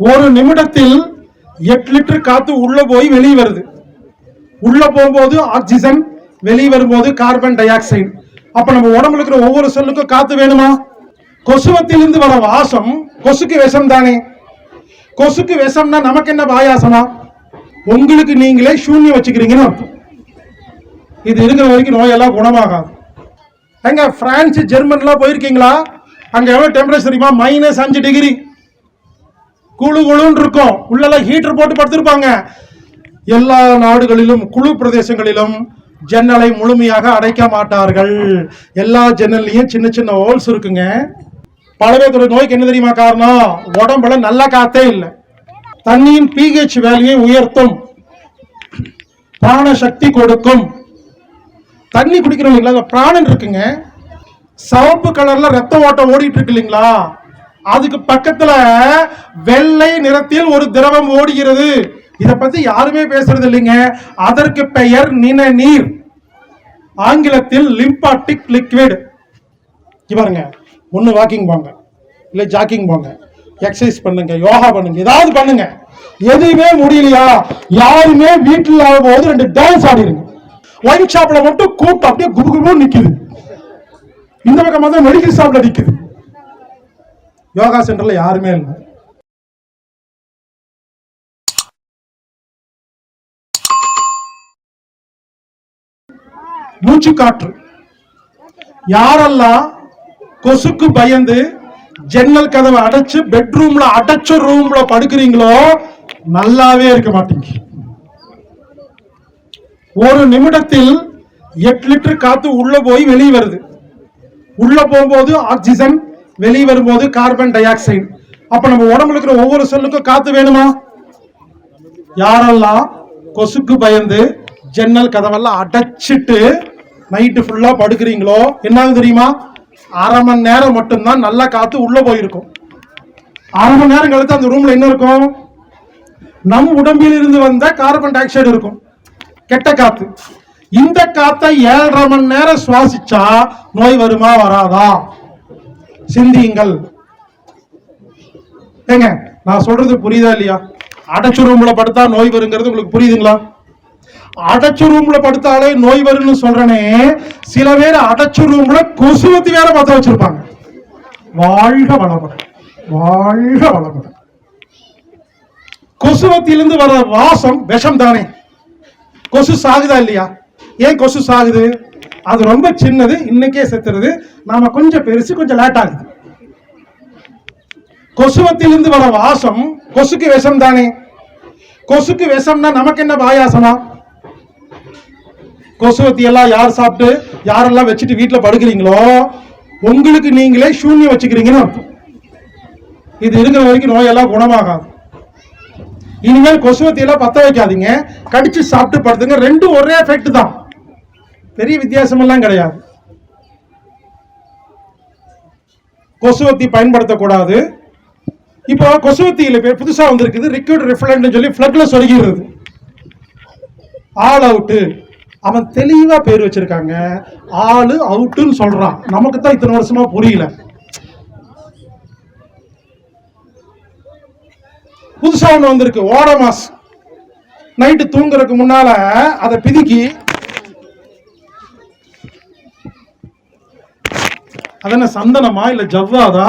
ஒரு நிமிடத்தில் எட்டு லிட்டர் காத்து உள்ள போய் வெளியே வருது. உள்ள போகும்போது ஆக்சிஜன் வெளியே வரும்போது கார்பன் டை ஆக்சைடு அப்ப நம்ம உடம்புல இருக்கிற ஒவ்வொரு செல்லுக்கும் காத்து வேணுமா? கொசுவத்திலிருந்து வர வாசம் கொசுக்கு விஷம் தானே. கொசுக்கு விஷம்னா நமக்கு என்ன பாயாசமா? உங்களுக்கு நீங்களே சூன்யம் வச்சுக்கிறீங்கன்னு அர்த்தம். இது இருக்கிற வரைக்கும் நோயெல்லாம் குணமாகாது. எங்க பிரான்ஸ் ஜெர்மன்லாம் போயிருக்கீங்களா? அங்க எவ்வளவு டெம்பரேச்சர் தெரியுமா? மைனஸ் அஞ்சு டிகிரி குழு குழுன்னு இருக்கும். உள்ளெல்லாம் ஹீட்டர் போட்டு படுத்திருப்பாங்க. எல்லா நாடுகளிலும் குழு பிரதேசங்களிலும் ஜன்னலை முழுமையாக அடைக்க மாட்டார்கள். எல்லா ஜன்னல்லையும் சின்ன சின்ன ஹோல்ஸ் இருக்குங்க. பல பேர்த்தோட நோய்க்கு என்ன தெரியுமா காரணம்? உடம்புல நல்ல காத்தே இல்லை. தண்ணியின் பிஹெச் வேல்யூவை உயர்த்தும். பிராண சக்தி கொடுக்கும். தண்ணி குடிக்கிறோம் இல்லைங்களா பிராணன் இருக்குங்க. சிவப்பு கலர்ல ரத்த ஓட்டம் ஓடிட்டு இருக்கு இல்லைங்களா? அதுக்கு பக்கத்துல வெள்ளை நிறத்தில் ஒரு திரவம் ஓடுகிறது. இத பத்தி யாருமே பேசுறது இல்லைங்க. அதற்கு பெயர் நிணநீர். ஆங்கிலத்தில் லிம்பாட்டிக் லிக்விட். பாருங்க. ஒன்று வாக்கிங் போங்க இல்ல ஜாக்கிங் போங்க எக்ஸசைஸ் பண்ணுங்க. யோகா பண்ணுங்க. ஏதாவது பண்ணுங்க. எதுவுமே முடியலையா? யாருமே வீட்டில் போது ரெண்டு டான்ஸ் ஆடிருங்க. ஒயின் ஷாப்ல மட்டும் கூட்டம் அப்படியே குபு குபு நிக்குது. இந்த பக்கம் தான் மெடிக்கல் ஷாப்ல நிக்குது. யோகா சென்டர்ல யாருமே இல்லை. மூச்சு காற்று. யாரெல்லாம் கொசுக்கு பயந்து ஜன்னல் கதவை அடைச்சு பெட்ரூம்ல அடைச்ச ரூம்ல படுக்கிறீங்களோ நல்லாவே இருக்க மாட்டீங்க. ஒரு நிமிடத்தில் எட்டு லிட்டர் காத்து உள்ள போய் வெளியே வருது. உள்ள போகும்போது ஆக்சிஜன் வெளியே வரும்போது கார்பன் டை ஆக்சைடு அப்ப நம்ம உடம்புல இருக்கிற ஒவ்வொரு செல்லுக்கும் காத்து வேணுமா? யாரெல்லாம் கொசுக்கு பயந்து ஜன்னல் கதவெல்லாம் அடைச்சிட்டு நைட்டு ஃபுல்லா படுக்கிறீங்களோ என்னது தெரியுமா? அரை மணி நேரம் மட்டும்தான் நல்லா காத்து உள்ள போயிருக்கும். அரை மணி நேரம் கழித்து அந்த ரூம்ல என்ன இருக்கும்? நம் உடம்பில் இருந்து வந்த கார்பன் டை ஆக்சைடு இருக்கும். கெட்ட காத்து. இந்த காத்தை ஏழரை மணி நேரம் சுவாசிச்சா நோய் வருமா வராதா? சிந்தியுங்கள். ஏங்க நான் சொல்றது புரியுதா இல்லையா? அடைச்சு ரூம்ல படுத்தா நோய் வருங்கிறது உங்களுக்கு புரியுதுங்களா? அடைச்சு ரூம்ல படுத்தாலே நோய் வரும்னு சொல்றனே சில பேர் அடைச்சு ரூம்ல கொசுவத்தி வேற பார்த்து வச்சிருப்பாங்க. வாழ்க வளமுடன் வாழ்க வளமுடன். கொசுவத்திலிருந்து வர வாசம் விஷம் தானே கொசு சாகுதா இல்லையா? ஏன் கொசு சாகுது? அது ரொம்ப சின்னது இன்னைக்கே செத்துறது நாம கொஞ்சம் பெருசு கொஞ்சம் லேட் ஆகுது. கொசுவத்திலிருந்து வர வாசம் கொசுக்கு விஷம் தானே? கொசுக்கு விஷம்னா நமக்கு என்ன பாயாசமா? கொசுவத்தி எல்லாம் யார் சாப்பிட்டு யாரெல்லாம் வச்சுட்டு வீட்டில் படுக்கிறீங்களோ உங்களுக்கு நீங்களே சூன்யம் வச்சுக்கிறீங்கன்னு அர்த்தம். இது இருக்கிற வரைக்கும் நோயெல்லாம் குணமாகாது. இனிமேல் கொசுவத்தி எல்லாம் பத்த வைக்காதீங்க. கடிச்சு சாப்பிட்டு படுத்துங்க. ரெண்டும் ஒரே எஃபெக்ட் தான். பெரிய வித்தியாசமெல்லாம் கிடையாது. கொசுவத்தி பயன்படுத்தக்கூடாது. இப்போ கொசுவத்தியில் பேர் வந்திருக்குது லிக்விட் ரிஃப்ளண்ட் சொல்லி ஃபிளட்ல சொருகிறது ஆல் அவுட்டு. அவன் தெளிவாக பேர் வச்சிருக்காங்க. ஆள் அவுட்டுன்னு சொல்கிறான் நமக்கு தான் இத்தனை வருஷமா புரியல. புதுசாக ஒன்று வந்திருக்கு. ஓடமாஸ். நைட்டு தூங்குறதுக்கு முன்னால் அதை பிதுக்கி அது என்ன சந்தனமா இல்ல ஜவ்வாதா?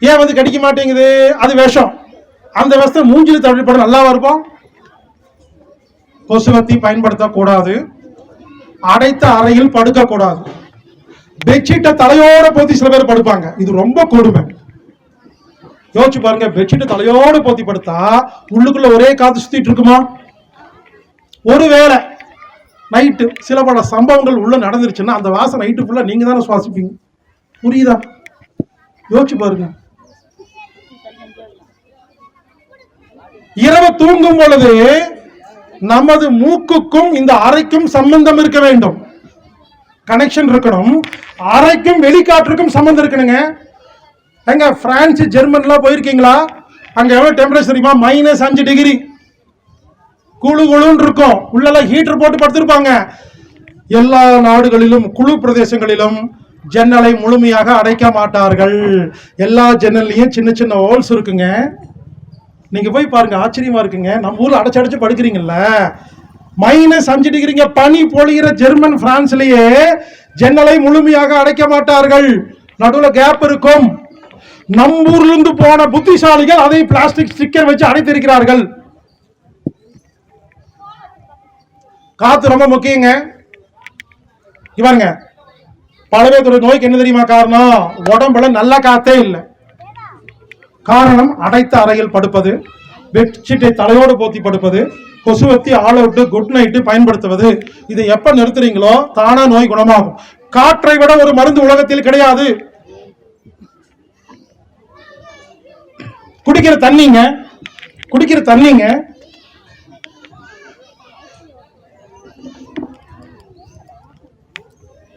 ஏன் வந்து கடிக்க மாட்டேங்குது? அது விஷம். அந்த வேஷத்தை மூஞ்சில தடவி நல்லாவா இருக்கும்? கொசுவத்தி பயன்படுத்தக்கூடாது. அடைத்த அறையில் படுக்கக்கூடாது. பெட்ஷீட்டை தலையோட போத்தி சில பேர் படுப்பாங்க. இது ரொம்ப கொடுமை. யோசிச்சு பாருங்க பெட்ஷீட்டை தலையோட போத்தி படுத்தா உள்ளுக்குள்ள ஒரே காத்து சுத்திட்டு இருக்குமா? ஒருவேளை நைட்டு சில பல சம்பவங்கள் உள்ள நடந்துருச்சுன்னா அந்த வாசம் நைட்டு ஃபுல்லாக நீங்கள் தானே சுவாசிப்பீங்க. புரியுதா? யோசிச்சு பாருங்க. இரவு தூங்கும் பொழுது நமது மூக்குக்கும் இந்த அறைக்கும் சம்பந்தம் இருக்க வேண்டும். கனெக்ஷன் இருக்கணும். அறைக்கும் வெளிக்காற்றுக்கும் சம்பந்தம் இருக்கணுங்க. எங்க பிரான்ஸ் ஜெர்மன்லாம் போயிருக்கீங்களா? அங்க எவ்வளவு டெம்பரேச்சர் தெரியுமா? மைனஸ் அஞ்சு டிகிரி குழு குழுன்னு இருக்கும். உள்ளெல்லாம் ஹீட்டர் போட்டு படுத்திருப்பாங்க. எல்லா நாடுகளிலும் குழு பிரதேசங்களிலும் ஜன்னலை முழுமையாக அடைக்க மாட்டார்கள். எல்லா ஜன்னல்லையும் சின்ன சின்ன ஹோல்ஸ் இருக்குங்க. நீங்க போய் பாருங்க ஆச்சரியமா இருக்குங்க. நம்ம ஊர்ல அடைச்சு அடைச்சு படுக்கிறீங்கல்ல. மைனஸ் அஞ்சு டிகிரிங்க பனி பொழிகிற ஜெர்மன் பிரான்ஸ்லயே ஜன்னலை முழுமையாக அடைக்க மாட்டார்கள். நடுவில் கேப் இருக்கும். நம்ம ஊர்ல இருந்து போன புத்திசாலிகள் அதை பிளாஸ்டிக் ஸ்டிக்கர் வச்சு அடைத்திருக்கிறார்கள். காத்து ரொம்ப முக்கியங்க. இவங்க பழவேத்துறை நோய்க்கு என்ன தெரியுமா காரணம்? உடம்புல நல்ல காத்தே இல்லை. காரணம் அடைத்த அறையில் படுப்பது பெட்ஷீட்டை தலையோடு போத்தி படுப்பது கொசுவத்தி ஆல் அவுட்டு குட் நைட்டு பயன்படுத்துவது. இதை எப்ப நிறுத்துறீங்களோ தானா நோய் குணமாகும். காற்றை விட ஒரு மருந்து உலகத்தில் கிடையாது. குடிக்கிற தண்ணிங்க குடிக்கிற தண்ணிங்க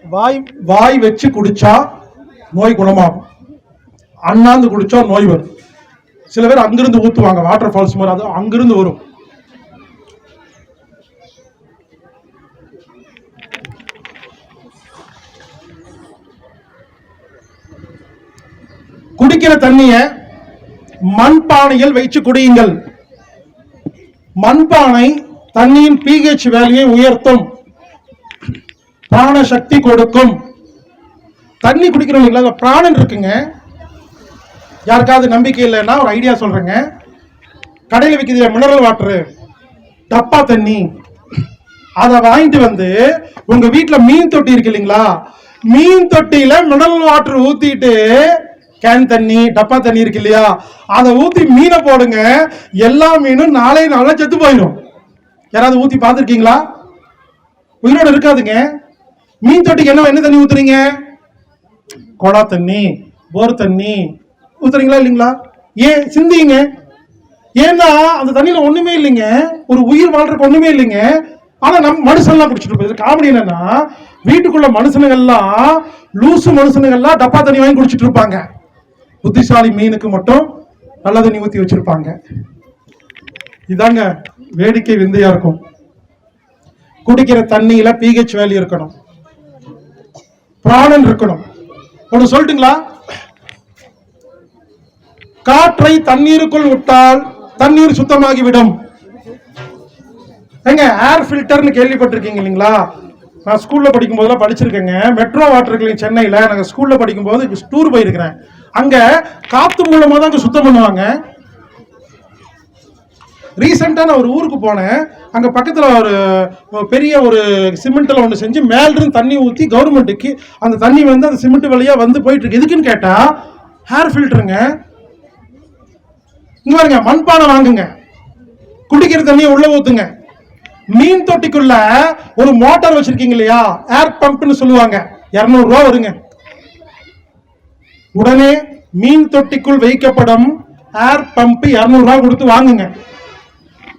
வாய் வாய் வச்சு குடிச்சா நோய் குணமாகும். அண்ணாந்து குடிச்சா நோய் வரும். சில பேர் அங்கிருந்து ஊத்துவாங்க வாட்டர் ஃபால்ஸ் மாதிரி அது அங்கிருந்து வரும். குடிக்கிற தண்ணிய மண்பானையில் வைச்சு குடியுங்கள். மண்பானை தண்ணியின் பிஹெச் வேலையை உயர்த்தும். பிராண சக்தி கொடுக்கும். தண்ணி குடிக்கிறவங்க பிராணன் இருக்குங்க. யாருக்காவது நம்பிக்கை இல்லைன்னா ஒரு ஐடியா சொல்றேங்க. கடையில் விற்கிற மினரல் வாட்டரு டப்பா தண்ணி அதை வாங்கிட்டு வந்து உங்க வீட்டில் மீன் தொட்டி இருக்கு இல்லைங்களா? மீன் தொட்டியில மினரல் வாட்டர் ஊத்திட்டு கேன் தண்ணி டப்பா தண்ணி இருக்கு இல்லையா? அதை ஊத்தி மீனை போடுங்க. எல்லா மீனும் நாளே நாளா செத்து போயிடும் யாராவது ஊத்தி பார்த்துருக்கீங்களா? உயிரோடு இருக்காதுங்க. மீன் தொட்டிக்கு என்ன என்ன தண்ணி ஊத்துறீங்க? குழா தண்ணி போர் தண்ணி. ஊத்துறீங்களா இல்லைங்களா? ஏன்? சிந்திங்க. ஏன்னா அந்த தண்ணியில ஒண்ணுமே இல்லைங்க. ஒரு உயிர் வாழ்றதுக்கு ஒண்ணுமே இல்லைங்க. ஆனா நம்ம மனுஷன்லாம் குடிச்சிட்டு போகுது காமெடி என்னன்னா வீட்டுக்குள்ள மனுஷனுங்கெல்லாம் லூசு மனுஷனுங்கெல்லாம் டப்பா தண்ணி வாங்கி குடிச்சிட்டு இருப்பாங்க. புத்திசாலி மீனுக்கு மட்டும் நல்ல தண்ணி ஊத்தி வச்சிருப்பாங்க. இதாங்க வேடிக்கை விந்தையா இருக்கும். குடிக்கிற தண்ணியில பிஹெச் வேல்யூ இருக்கணும். பிராணன் இருக்கணும். ஒன்று சொல்லட்டுங்களா? காற்றை தண்ணீருக்குள் விட்டால் தண்ணீர் சுத்தமாகிவிடும். ஏங்க ஏர் ஃபில்டர்னு கேள்விப்பட்டிருக்கீங்க இல்லைங்களா? நான் ஸ்கூலில் படிக்கும் போதெல்லாம் படிச்சிருக்கேங்க. மெட்ரோ வாட்டர் கிளீன் சென்னையில் நாங்கள் ஸ்கூலில் படிக்கும் போது டூர் போயிருக்கிறேன். அங்கே காற்று மூலமாக தான் அங்கே சுத்தம் பண்ணுவாங்க. ரீசெண்டாக நான் ஒரு ஊருக்கு போனேன். அங்கே பக்கத்தில் ஒரு பெரிய ஒரு சிமெண்ட்டில் ஒன்று செஞ்சு மேலிருந்து தண்ணி ஊற்றி கவர்மெண்ட்டுக்கு அந்த தண்ணி வந்து அந்த சிமெண்ட் வழியாக வந்து போயிட்டுருக்கு எதுக்குன்னு கேட்டால் ஹேர் ஃபில்டருங்க இங்கே பாருங்க மண்பானை வாங்குங்க. குடிக்கிற தண்ணியை உள்ளே ஊற்றுங்க மீன் தொட்டிக்குள்ள ஒரு மோட்டார் வச்சிருக்கீங்க இல்லையா? ஏர் பம்ப்னு சொல்லுவாங்க. இரநூறுவா வருங்க. உடனே மீன் தொட்டிக்குள் வைக்கப்படும் ஏர் பம்ப் இரநூறுவா கொடுத்து வாங்குங்க.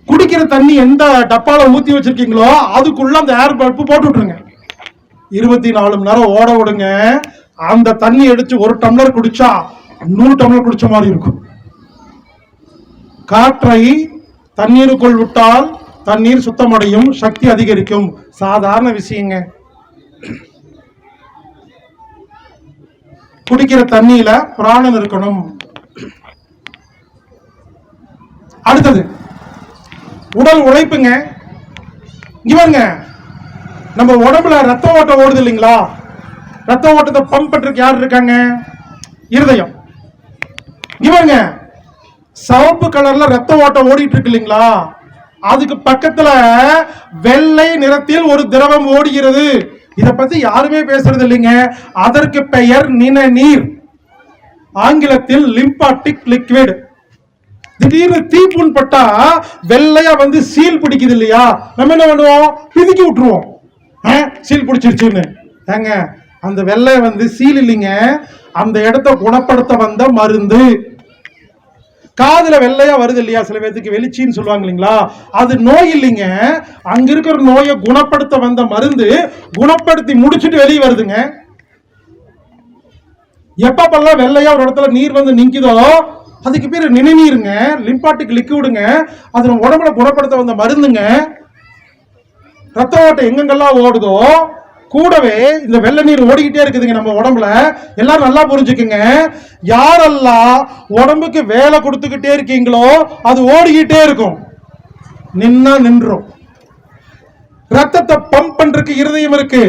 குடிக்கிற தண்ணி எந்த டப்பால ஊத்தி வச்சிருக்கீங்களோ அதுக்குள்ள அந்த ஏர் பல்ப் போட்டு விட்டுருங்க. இருபத்தி நாலு மணி நேரம் ஓட விடுங்க. அந்த தண்ணி எடுத்து ஒரு டம்ளர் குடிச்சா நூறு டம்ளர் குடிச்ச மாதிரி இருக்கும். காற்றை தண்ணீருக்குள் விட்டால் தண்ணீர் சுத்தமடையும் சக்தி அதிகரிக்கும். சாதாரண விஷயங்க. குடிக்கிற தண்ணியில புராணம் இருக்கணும். அடுத்தது உடல் உழைப்புங்க. இவங்க நம்ம உடம்புல ரத்த ஓட்டம் ஓடுது இல்லைங்களா? ரத்த ஓட்டத்தை பம்ப் பண்றதுக்கு யார் இருக்காங்க? இருதயம். இவங்க சிவப்பு கலர்ல ரத்த ஓட்டம் ஓடிட்டு இருக்கு இல்லைங்களா? அதுக்கு பக்கத்துல வெள்ளை நிறத்தில் ஒரு திரவம் ஓடுகிறது. இதை பத்தி யாருமே பேசுறது இல்லைங்க. அதற்கு பெயர் நிணநீர். ஆங்கிலத்தில் லிம்பாட்டிக் லிக்விட் திடீர்னு தீப்புண் பட்டா வெள்ளையா வந்து சீல் பிடிக்குது இல்லையா? நம்ம என்ன பண்ணுவோம்? பிதுக்கி விட்டுருவோம். ஆ, சீல் பிடிச்சிருச்சுன்னு. ஏங்க அந்த வெள்ளை வந்து சீல் இல்லைங்க. அந்த இடத்த குணப்படுத்த வந்த மருந்து. காதுல வெள்ளையா வருது இல்லையா? சில பேர்த்துக்கு வெளிச்சின்னு சொல்லுவாங்க இல்லைங்களா? அது நோய் இல்லைங்க. அங்க இருக்கிற நோயை குணப்படுத்த வந்த மருந்து குணப்படுத்தி முடிச்சுட்டு வெளியே வருதுங்க. எப்பப்பெல்லாம் வெள்ளையா ஒரு இடத்துல நீர் வந்து நிக்குதோ அதுக்கு பேர் நிணநீருங்க லிம்பாட்டிக் லிக்விடுங்க அது நம்ம உடம்புல குணப்படுத்த வந்த மருந்துங்க. ரத்த ஓட்டம் எங்கெங்கெல்லாம் ஓடுதோ கூடவே இந்த வெள்ளை நீர் ஓடிக்கிட்டே இருக்குதுங்க நம்ம உடம்புல. எல்லாரும் நல்லா புரிஞ்சுக்குங்க. யாரெல்லாம் உடம்புக்கு வேலை கொடுத்துக்கிட்டே இருக்கீங்களோ அது ஓடிக்கிட்டே இருக்கும். நின்னா நின்றோம். ரத்தத்தை பம்ப் பண்றதுக்கு இருதயம் இருக்கு.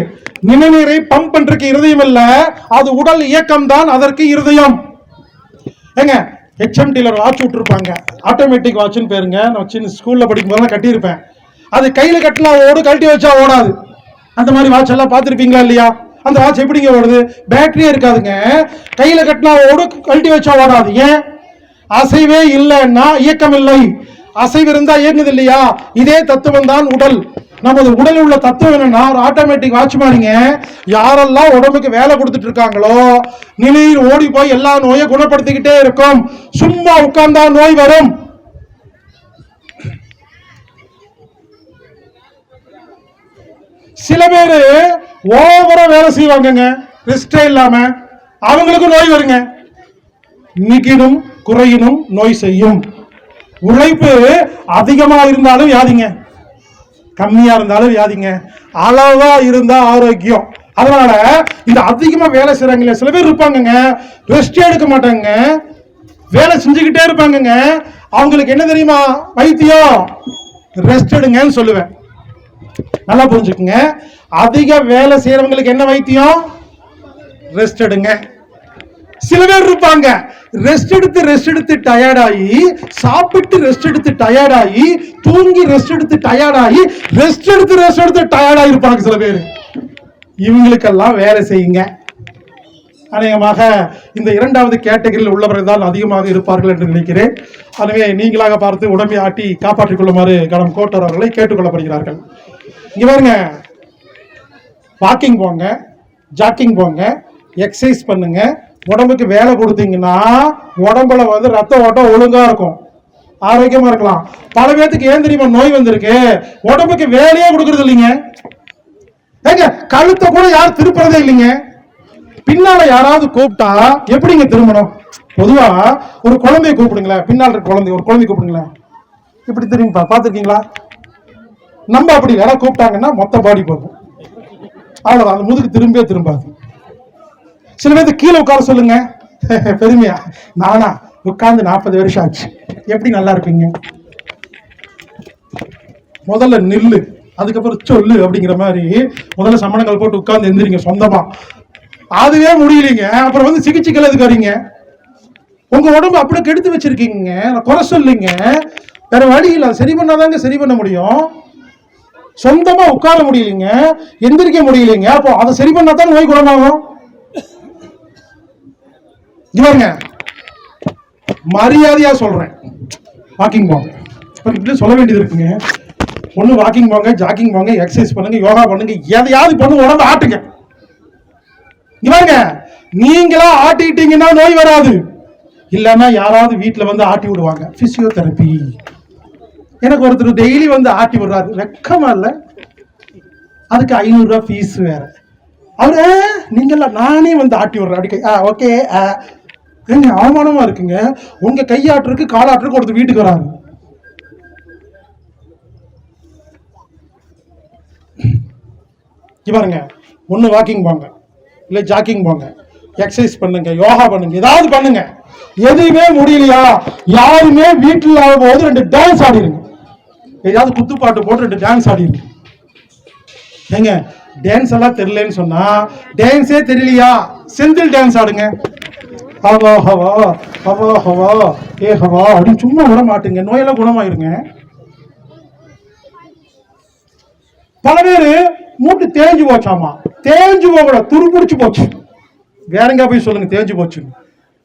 நிணநீரை பம்ப் பண்றதுக்கு இருதயம் இல்ல. அது உடல் இயக்கம் தான் அதற்கு இருதயம். ஏங்க ஹெச்எம்டியில் ஒரு வாட்ச் விட்டுருப்பாங்க. ஆட்டோமேட்டிக் வாட்ச்னு பேருங்க. நான் சின்ன ஸ்கூலில் படிக்கும் போதெல்லாம் கட்டியிருப்பேன். அது கையில் கட்டினா ஓடும் கழட்டி வச்சா ஓடாது. அந்த மாதிரி வாட்ச் எல்லாம் பார்த்துருப்பீங்களா இல்லையா? அந்த வாட்ச் எப்படிங்க ஓடுது? பேட்டரியே இருக்காதுங்க. கையில் கட்டினா ஓடும் கழட்டி வச்சா ஓடாது. ஏன்? அசைவே இல்லைன்னா இயக்கம் இல்லை அசைவு இருந்தால் இயங்குது இல்லையா? இதே தத்துவம் தான் உடல். நமது உடலில் உள்ள தத்துவம் என்னன்னா ஒரு ஆட்டோமேட்டிக் வாட்ச் யாரெல்லாம் உடம்புக்கு வேலை கொடுத்துட்டு இருக்காங்களோ நிலையில் ஓடி போய் எல்லா நோயை குணப்படுத்திக்கிட்டே இருக்கும். சும்மா உட்கார்ந்தா நோய் வரும். சில பேர் ஓவரா வேலை செய்வாங்கங்க. ரெஸ்டே இல்லாம அவங்களுக்கு நோய் வருங்க. நிகிடும் குறையினும் நோய் செய்யும். உழைப்பு அதிகமா இருந்தாலும் யாதிங்க கம்மியா இருந்தாலும் வியாதிங்க. அளவா இருந்தா ஆரோக்கியம். அதனால இந்த அதிகமா வேலை செய்றாங்களே சில பேர் இருப்பாங்கங்க. ரெஸ்டே எடுக்க மாட்டாங்க. வேலை செஞ்சுக்கிட்டே இருப்பாங்கங்க. அவங்களுக்கு என்ன தெரியுமா? வைத்தியம். ரெஸ்ட் எடுங்கன்னு சொல்லுவேன். நல்லா புரிஞ்சுக்குங்க. அதிக வேலை செய்யறவங்களுக்கு என்ன வைத்தியம்? ரெஸ்ட் எடுங்க. சில பேர் இருப்பாங்க. ரெஸ்ட் எடுத்து ரெஸ்ட் எடுத்து டயர்டாகி சாப்பிட்டு ரெஸ்ட் எடுத்து டயர்டாகி தூங்கி ரெஸ்ட் எடுத்து டயர்டாகி ரெஸ்ட் எடுத்து ரெஸ்ட் எடுத்து டயர்ட் இருப்பாங்க சில பேர். இவங்களுக்கெல்லாம் வேலை செய்யுங்க. அநேகமாக இந்த இரண்டாவது கேட்டகரியில் உள்ளவர்கள் தான் அதிகமாக இருப்பார்கள் என்று நினைக்கிறேன். எனவே நீங்களாக பார்த்து உடம்பை ஆட்டி காப்பாற்றிக் கொள்ளுமாறு கடம் கோட்டர் அவர்களை கேட்டுக்கொள்ளப்படுகிறார்கள். இங்கே பாருங்க. வாக்கிங் போங்க ஜாக்கிங் போங்க எக்ஸசைஸ் பண்ணுங்கள் உடம்புக்கு வேலை கொடுத்தீங்கன்னா உடம்புல வந்து ரத்த ஓட்டம் ஒழுங்கா இருக்கும். ஆரோக்கியமா இருக்கலாம். பல பேர்த்துக்கு ஏன் தெரியுமா நோய் வந்திருக்கு. உடம்புக்கு வேலையே கொடுக்கறது இல்லைங்க. ஏங்க கழுத்தை கூட யாரும் திருப்புறதே இல்லைங்க. பின்னால யாராவது கூப்பிட்டா எப்படிங்க திரும்பணும்? பொதுவா ஒரு குழந்தைய கூப்பிடுங்களேன். பின்னால் இருக்க குழந்தை ஒரு குழந்தை கூப்பிடுங்களேன். இப்படி திரும்பிப்பா பார்த்துருக்கீங்களா? நம்ம அப்படி யாராவது கூப்பிட்டாங்கன்னா மொத்த பாடி போகும். அவ்வளவுதான். அந்த முதுகு திரும்பியே திரும்பாது. சில பேருக்கு கீழே உட்கார சொல்லுங்க. பெருமையா? நானா? உட்கார்ந்து நாற்பது வருஷம் ஆச்சு. எப்படி நல்லா இருப்பீங்க? முதல்ல நில்லு. அதுக்கப்புறம் சொல்லு அப்படிங்கிற மாதிரி முதல்ல சம்மணங்கள் போட்டு உட்கார்ந்து எந்திரிங்க சொந்தமா. அதுவே முடியலைங்க. அப்புறம் வந்து சிகிச்சைகள் எதுக்கு வரீங்க? உங்க உடம்பு அப்படியே கெடுத்து வச்சிருக்கீங்க. நான் குறை சொல்லிங்க. வேற வழி இல்லை. சரி பண்ணாதாங்க சரி பண்ண முடியும். சொந்தமா உட்கார முடியலைங்க. எந்திரிக்க முடியலைங்க. அப்போ அதை சரி பண்ணாதான் நோய் குணமாகும். இவருங்க மரியாதையா சொல்றேன். வாக்கிங் போங்க இப்படி சொல்ல வேண்டியது இருக்குங்க. ஒன்று வாக்கிங் போங்க ஜாக்கிங் போங்க எக்ஸசைஸ் பண்ணுங்க யோகா பண்ணுங்க எதையாவது பண்ணு உடம்பு ஆட்டுங்க. இவருங்க நீங்களா ஆட்டிட்டீங்கன்னா நோய் வராது. இல்லைன்னா யாராவது வீட்டில் வந்து ஆட்டி விடுவாங்க. பிசியோதெரப்பி எனக்கு ஒருத்தர் டெய்லி வந்து ஆட்டி விடுறாரு. வெக்கமா இல்லை. அதுக்கு ஐநூறுரூவா ஃபீஸ் வேற. அவரு நீங்கள நானே வந்து ஆட்டி விடுறேன். அப்படி ஆ ஓகே ஏங்க அவமானமா இருக்குங்க? உங்க கையாற்றுக்கு காலாற்றுக்கு ஒருத்தர் வீட்டுக்கு வராங்க. பாருங்க. ஒன்று வாக்கிங் போங்க. இல்லை ஜாக்கிங் போங்க. எக்ஸசைஸ் பண்ணுங்க யோகா பண்ணுங்க ஏதாவது பண்ணுங்க. எதுவுமே முடியலையா? யாருமே வீட்டில் இல்லாத போது ரெண்டு டான்ஸ் ஆடிருங்க. ஏதாவது குத்துப்பாட்டு போட்டு ரெண்டு டான்ஸ் ஆடிடுங்க ஏங்க டான்ஸ் எல்லாம் தெரியலன்னு சொன்னா டான்ஸே தெரியலையா? செந்தில் டான்ஸ் ஆடுங்க. ஹவா ஹவா ஹவா ஹவா. ஏ ஹவா அப்படின்னு சும்மா விட மாட்டுங்க. நோயெல்லாம் குணமாயிருங்க. பல பேர் மூட்டு தேஞ்சு போச்சாமா? தேஞ்சு போகல துருபிடிச்சு போச்சு. வேற எங்க போய் சொல்லுங்க தேஞ்சு போச்சு.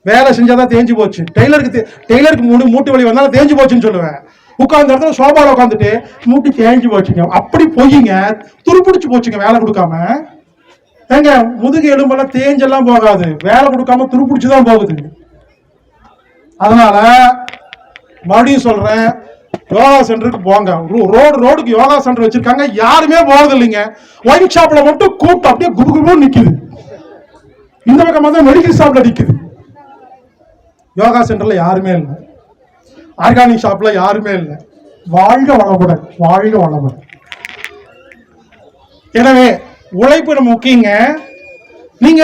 வேலை செஞ்சாதான் தேஞ்சு போச்சு. டெய்லருக்கு டெய்லருக்கு மூணு மூட்டு வலி வந்தாலும் தேஞ்சு போச்சுன்னு சொல்லுவேன். உட்கார்ந்த இடத்துல சோபாவில் உட்காந்துட்டு மூட்டு தேஞ்சு போச்சுங்க. அப்படி பொய்யுங்க துருபிடிச்சு போச்சுங்க வேலை கொடுக்காம. ஏங்க முதுகு எலும்பெல்லாம் தேஞ்செல்லாம் போகாது. வேலை கொடுக்காம துரு தான் போகுது. அதனால மறுபடியும் சொல்றேன் யோகா சென்டருக்கு போங்க. ரோடு ரோடுக்கு யோகா சென்டர் வச்சிருக்காங்க. யாருமே போறது இல்லைங்க ஒயின் ஷாப்ல மட்டும் கூட்டம் அப்படியே குபு குபு நிக்குது. இந்த பக்கம் வந்து மெடிக்கல் ஷாப்ல நிக்குது. யோகா சென்டர்ல யாருமே இல்லை. ஆர்கானிக் ஷாப்ல யாருமே இல்லை. வாழ்க வளமுடன் வாழ்க வளமுடன். எனவே உழைப்பு நம்ம முக்கியங்க. நீங்க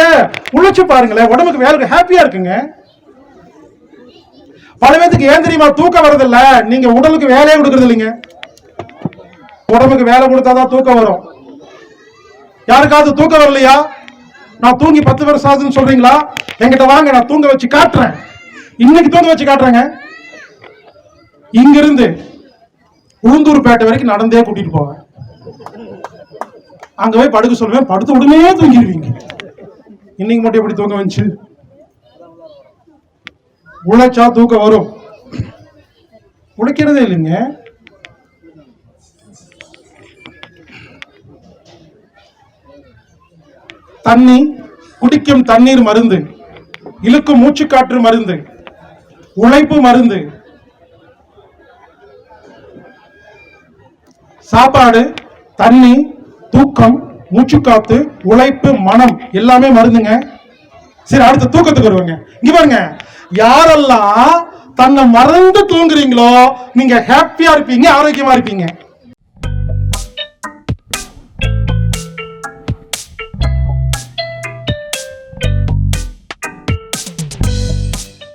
உழைச்சு பாருங்களேன் உடம்புக்கு வேலை ஹாப்பியா இருக்குங்க. பல பேத்துக்கு ஏன் தெரியுமா தூக்கம் வரதில்ல நீங்க உடலுக்கு வேலையே கொடுக்கறது இல்லைங்க. உடம்புக்கு வேலை கொடுத்தாதான் தூக்கம் வரும். யாருக்காவது தூக்கம் வரலையா? நான் தூங்கி பத்து வருஷம் ஆகுதுன்னு சொல்றீங்களா? என்கிட்ட வாங்க நான் தூங்க வச்சு காட்டுறேன். இன்னைக்கு தூங்க வச்சு காட்டுறேங்க. இங்கிருந்து உளுந்தூர்பேட்டை வரைக்கும் நடந்தே கூட்டிட்டு போவேன். அங்க போய் படுக்க சொல்லுவேன். படுத்த உடனே தூங்கிடுவீங்க. இன்னைக்கு மட்டும் எப்படி தூங்க வந்துச்சு உழைச்சா தூக்கம் வரும். உழைக்கிறதே இல்லைங்க. தண்ணி குடிக்கும் தண்ணீர் மருந்து இழுக்கும் மூச்சுக்காற்று மருந்து உழைப்பு மருந்து சாப்பாடு தண்ணி தூக்கம் மூச்சுக்காத்து உழைப்பு மனம் எல்லாமே மருந்துங்க. சரி அடுத்து தூக்கத்துக்கு வருவாங்க. இங்க பாருங்க. யாரெல்லாம் தன்னை மறந்து தூங்குறீங்களோ நீங்க ஹாப்பியா இருப்பீங்க ஆரோக்கியமா இருப்பீங்க.